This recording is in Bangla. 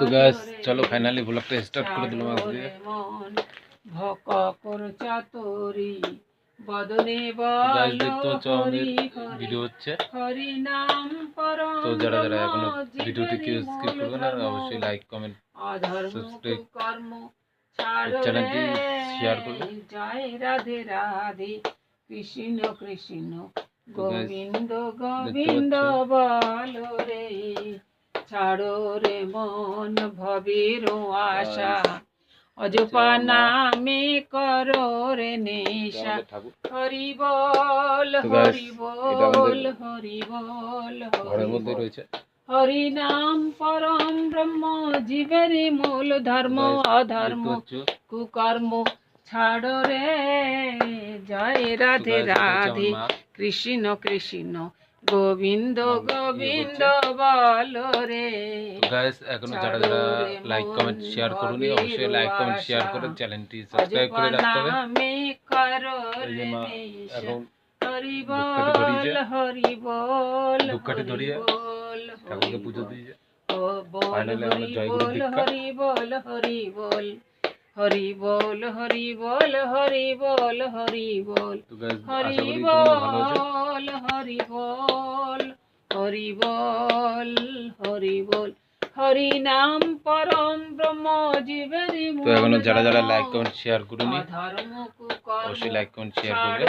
তো গাছ চলো ফাইনালি ব্লগটা স্টার্ট করে দিলাম আজকে মন ভক কর চাতরি বদনে গাছ বল দেখতে হচ্ছে আমাদের হরি হরি ভিডিও হচ্ছে হরি নাম পরম তো যারা যারা এখনও ব্রহ্ম ভিডিওটি কেউ জীবনের স্কিপ করবে না মূল অবশ্যই ধর্ম। লাইক কমেন্ট অধর্ম subscribe কর্ম ছাড়ো চ্যানেলটি রে। share করবে। জয় রাধে রাধে কৃষ্ণ কৃষ্ণ তো guys, গোবিন্দ গোবিন্দ বল রে ছাড়ো রে মন ভবির আশা। অজপা নামে করো রে নেশা। হরি বল হরি বল হরি বল হরি নাম পরম ব্রহ্ম জীবের মূল ধর্ম অধর্ম কুকর্ম। ছাড়ো রে জয় রাধে রাধে। কৃষ্ণ কৃষ্ণ গোবিন্দ গোবিন্দ। বল রে গাইস এখনও যারা যারা লাইক কমেন্ট শেয়ার করুনি অবশ্যই লাইক কমেন্ট শেয়ার করে চ্যানেলটি সাবস্ক্রাইব করে রাখতে হবে নামে করো রে এখন হরি বল হরি বল হরি ধরিয়ে ঠাকুরকে পুজো। দিয়েছে ও বল আমরা হরি বল দীক্ষা। হরি বল হরি বল হরি বল হরি বল হরি বল হরি বল। হরি বল হরি বল হরি বল হরি বল। হরি নাম পরম ব্রহ্ম জীবের তো এখনও যারা যারা লাইক কমেন্ট শেয়ার করুনি অবশ্যই লাইক কমেন্ট শেয়ার করবে।